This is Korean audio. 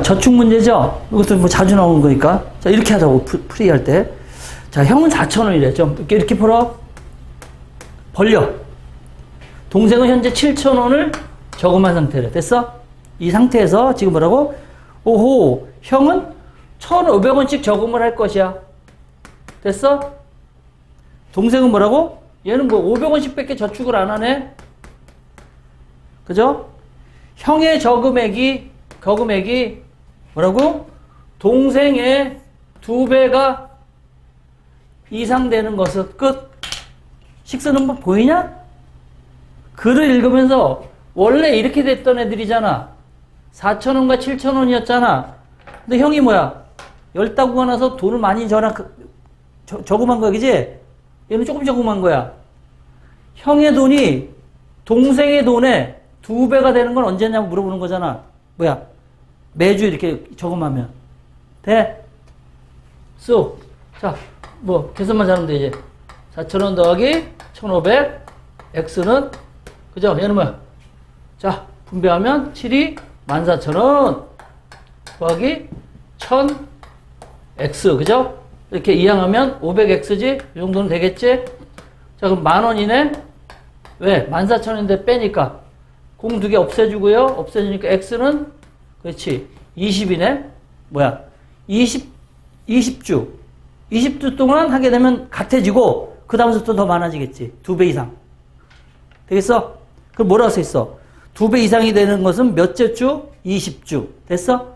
저축 문제죠? 이것도 뭐 자주 나오는 거니까. 자, 이렇게 하자고, 프- 프리 할 때. 자, 형은 4,000원이래. 좀, 이렇게, 이렇게 풀어. 벌려. 동생은 현재 7,000원을 저금한 상태래. 됐어? 이 상태에서 지금 뭐라고? 오호, 형은 1,500원씩 저금을 할 것이야. 됐어? 동생은 뭐라고? 얘는 뭐 500원씩 밖에 저축을 안 하네? 그죠? 형의 저금액이, 저금액이 뭐라고? 동생의 두 배가 이상 되는 것은 끝. 식스는 뭐 보이냐? 글을 읽으면서 원래 이렇게 됐던 애들이잖아. 4천원과 7천원이었잖아. 근데 형이 뭐야? 열 따구가 나서 돈을 많이 저나, 저, 저금한 거야, 그지? 얘는 조금 저금한 거야. 형의 돈이 동생의 돈에 두 배가 되는 건 언제냐고 물어보는 거잖아. 뭐야? 매주 이렇게 저금하면. 돼? 쑥. 자, 뭐, 계산만 잘하면 돼, 이제. 4,000원 더하기 1,500. X는, 그죠? 얘는 뭐야? 자, 분배하면 7이 14,000원. 더하기 1,000. X, 그죠? 이렇게 이항하면 500X지? 이 정도는 되겠지? 자, 그럼 만 원이네? 왜? 14,000원인데 빼니까. 공 두 개 없애주고요. 없애주니까 X는, 그렇지. 20이네? 뭐야? 20, 20주. 20주 동안 하게 되면 같아지고, 그 다음부터 더 많아지겠지. 두 배 이상. 되겠어? 그럼 뭐라고 써 있어? 두 배 이상이 되는 것은 몇째 주? 20주. 됐어?